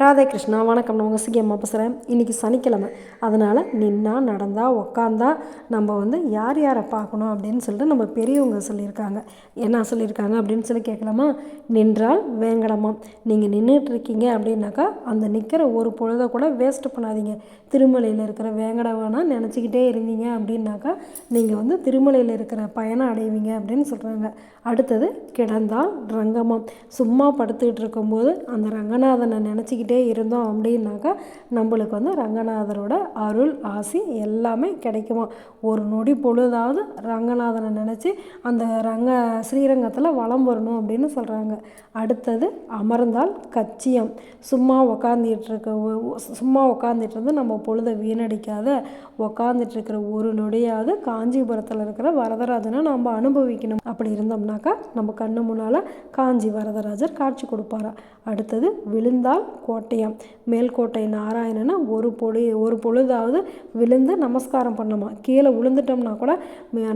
ராதே கிருஷ்ணா வணக்கம். நான் உங்கள் சிகி அம்மா பேசுகிறேன் இன்றைக்கி சனிக்கிழமை. அதனால் நின்னா நடந்தா உக்காந்தா நம்ம வந்து யார் யாரை பார்க்கணும் அப்படின்னு சொல்லிட்டு நம்ம பெரியவங்க சொல்லியிருக்காங்க. என்ன சொல்லியிருக்காங்க அப்படின்னு சொல்லி கேட்கலாமா? நின்றால் வேங்கடமா. நீங்கள் நின்றுட்டு இருக்கீங்க அப்படின்னாக்கா அந்த நிற்கிற ஒரு பொழுதை கூட வேஸ்ட் பண்ணாதீங்க. திருமலையில் இருக்கிற வேங்கடவானா நினச்சிக்கிட்டே இருந்தீங்க அப்படின்னாக்கா நீங்கள் வந்து திருமலையில் இருக்கிற பயணம் அடைவீங்க அப்படின்னு சொல்கிறாங்க அடுத்தது கிடந்தால் ரங்கமாம் சும்மா படுத்துக்கிட்டு இருக்கும்போது அந்த ரங்கநாதனை நினச்சிக்கிட்டு இருந்தோம் அப்படின்னாக்கா நம்மளுக்கு வந்து ரங்கநாதரோட அருள் ஆசி எல்லாமே கிடைக்குமா? ஒரு நொடி பொழுதாவது ரங்கநாதனை நினச்சி அந்த ரங்க ஸ்ரீரங்கத்தில் வலம் வரணும் அப்படின்னு சொல்கிறாங்க அடுத்தது அமர்ந்தால் கச்சியம். சும்மா உக்காந்துட்டு இருக்க சும்மா உக்காந்துட்டு இருந்து நம்ம பொழுதை வீணடிக்காத உக்காந்துட்டு இருக்கிற ஒரு நொடியாவது காஞ்சிபுரத்தில் இருக்கிற வரதராஜனை நம்ம அனுபவிக்கணும். அப்படி இருந்தோம்னாக்கா நம்ம கண்ணு முன்னால் காஞ்சி வரதராஜர் காட்சி கொடுப்பாரா? அடுத்தது விழுந்தால் கோட்டையம். மேல்கோட்டை நாராயணனை ஒரு பொழு ஒரு பொழுதாவது விழுந்து நமஸ்காரம் பண்ணோமா? கீழே விழுந்துட்டோம்னா கூட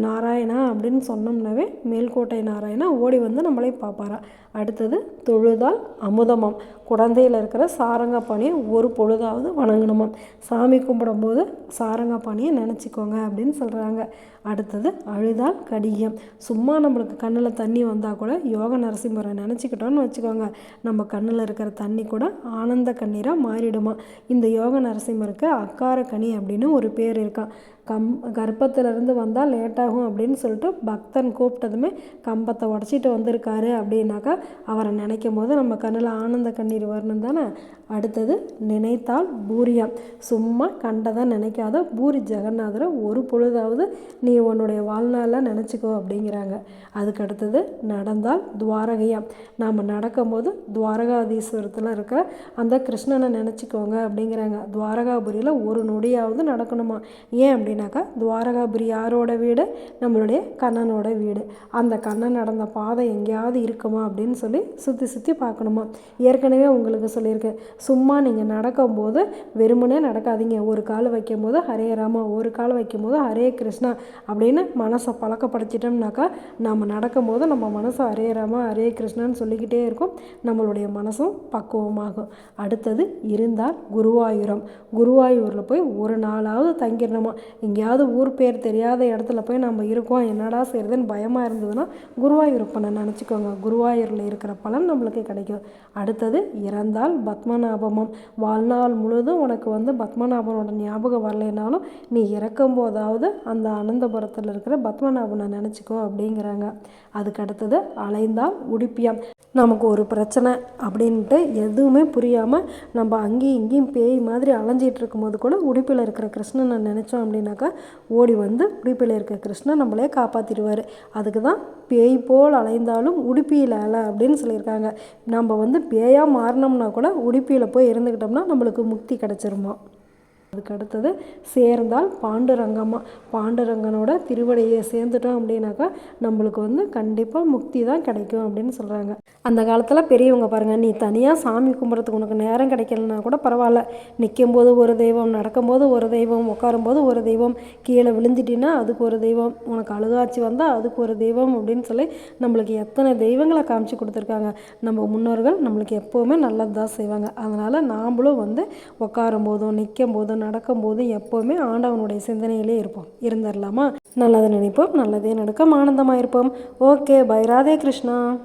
நாராயணா அப்படின்னு சொன்னோம்னாவே மேல்கோட்டை நாராயணா ஓடி வந்து நம்மளே பார்ப்பாரா? அடுத்தது தொழுதால் அமுதமாம். குழந்தையில் இருக்கிற சாரங்கப்பாணியை ஒரு பொழுதாவது வணங்கணுமாம் சாமி கும்பிடும்போது சாரங்கப்பாணியை நினச்சிக்கோங்க அப்படின்னு சொல்கிறாங்க அடுத்தது அழுதால் கடியம். சும்மா நம்மளுக்கு கண்ணில் தண்ணி வந்தால் கூட யோக நரசிம்மரை நினச்சிக்கிட்டோன்னு வச்சுக்கோங்க. நம்ம கண்ணில் இருக்கிற தண்ணி கூட ஆனந்த கண்ணீராக மாறிடுமா? இந்த யோக நரசிம்மருக்கு அக்கார கனி அப்படின்னு ஒரு பேர் இருக்கான். கம் கர்ப்பத்திலேருந்து வந்தால் லேட்டாகும் அப்படின்னு சொல்லிட்டு பக்தன் கூப்பிட்டதுமே கம்பத்தை உடச்சிட்டு வந்திருக்காரு அப்படின்னாக்கா அவரை நினைக்கும் போது நம்ம கண்ணில் ஆனந்த கண்ணீர் வரணும் தானே? அடுத்தது நினைத்தால் பூரியம். சும்மா கண்டதை நினைக்காத பூரி ஜெகநாதரை ஒரு பொழுதாவது நீ உன்னுடைய வாழ்நாளில் நினச்சிக்கோ அப்படிங்கிறாங்க. அதுக்கு அடுத்தது நடந்தால் துவாரகையம். நாம் நடக்கும்போது துவாரகாதீஸ்வரத்தில் இருக்கிற அந்த கிருஷ்ணனை நினச்சிக்கோங்க அப்படிங்கிறாங்க. துவாரகாபுரியில் ஒரு நொடியாவது நடக்கணுமா? ஏன் அப்படின்னாக்கா துவாரகாபுரி யாரோட வீடு நம்மளுடைய கண்ணனோட வீடு. அந்த கண்ணன் நடந்த பாதை எங்கேயாவது இருக்குமா அப்படின்னு சொல்லி சுற்றி சுற்றி பார்க்கணுமா? ஏற்கனவே உங்களுக்கு சொல்லியிருக்கேன். சும்மா நீங்கள் நடக்கும்போது வெறுமனே நடக்காதீங்க. ஒரு கால் வைக்கும்போது ஹரே ராமா ஒரு கால் வைக்கும்போது ஹரே கிருஷ்ணா அப்படின்னு மனசை பழக்கப்படுத்திட்டோம்னாக்கா நம்ம நடக்கும்போது நம்ம மனசை ஹரே ராமா ஹரே கிருஷ்ணான்னு சொல்லிக்கிட்டே இருக்கும். நம்மளுடைய மனசும் பக்குவமாகும். அடுத்தது இருந்தால் குருவாயூரம். குருவாயூரில் போய் ஒரு நாளாவது தங்கிடணுமா? எங்கேயாவது ஊர் பேர் தெரியாத இடத்துல போய் நம்ம இருக்கோம் என்னடா செய்கிறதுன்னு பயமாக இருந்ததுன்னா குருவாயூரப்பனை நினச்சிக்கோங்க. குருவாயூரில் இருக்கிற பலன் நம்மளுக்கு கிடைக்கும். அடுத்தது இறந்தால் பத்மநாபமம். வாழ்நாள் முழுதும் உனக்கு வந்து பத்மநாபனோட ஞாபகம் வரலைனாலும் நீ இறக்கும் போதாவது அந்த அனந்தபுரத்தில் இருக்கிற பத்மநாபனை நினச்சிக்கோ அப்படிங்கிறாங்க. அதுக்கு அடுத்தது அலைந்தால் உடுப்பியம். நமக்கு ஒரு பிரச்சனை அப்படின்ட்டு எதுவுமே புரியாமல் நம்ம அங்கேயும் இங்கேயும் பேய் மாதிரி அலைஞ்சிட்டு இருக்கும்போது கூட உடுப்பில் இருக்கிற கிருஷ்ணனை நினச்சோம் அப்படின்னாக்கா ஓடி வந்து உடுப்பில் இருக்கிற கிருஷ்ணன் நம்மளே காப்பாற்றிடுவார் அதுக்கு தான் பேய் போல் அலைந்தாலும் உடுப்பியில் அலை அப்படின்னு சொல்லியிருக்காங்க. நம்ம வந்து பேயாக மாறினோம்னா கூட உடுப்பியில் போய் இருந்துக்கிட்டோம்னா நம்மளுக்கு முக்தி கிடச்சிருமா? அதுக்கு அடுத்தது சேர்ந்தால் பாண்டுரங்கம்மா. பாண்டுரங்கனோட திருவடியை சேர்ந்துட்டோம் அப்படின்னாக்கா நம்மளுக்கு வந்து கண்டிப்பாக முக்தி தான் கிடைக்கும் அப்படின்னு சொல்கிறாங்க அந்த காலத்தில் பெரியவங்க பாருங்கள் நீ தனியாக சாமி கும்பிட்றதுக்கு உனக்கு நேரம் கிடைக்கலனா கூட பரவாயில்ல. நிற்கும்போது ஒரு தெய்வம் நடக்கும்போது ஒரு தெய்வம் உட்காரும்போது ஒரு தெய்வம் கீழே விழுந்துட்டின்னா அதுக்கு ஒரு தெய்வம் உனக்கு அழுகாட்சி வந்தால் அதுக்கு ஒரு தெய்வம் அப்படின்னு சொல்லி நம்மளுக்கு எத்தனை தெய்வங்களை காமிச்சு கொடுத்துருக்காங்க. நம்ம முன்னோர்கள் நம்மளுக்கு எப்போவுமே நல்லது தான் செய்வாங்க. அதனால் நாம்ளும் வந்து உட்காரும் போதும் நிற்கும் போதும் நடக்கும்போது எப்போவுமே ஆண்டவனுடைய சிந்தனையிலே இருப்போம். இருந்துடலாமா நல்லதை நினைப்போம் நல்லதே நடக்கும். ஆனந்தமாக இருப்போம் ஓகே பை. ராதே கிருஷ்ணா.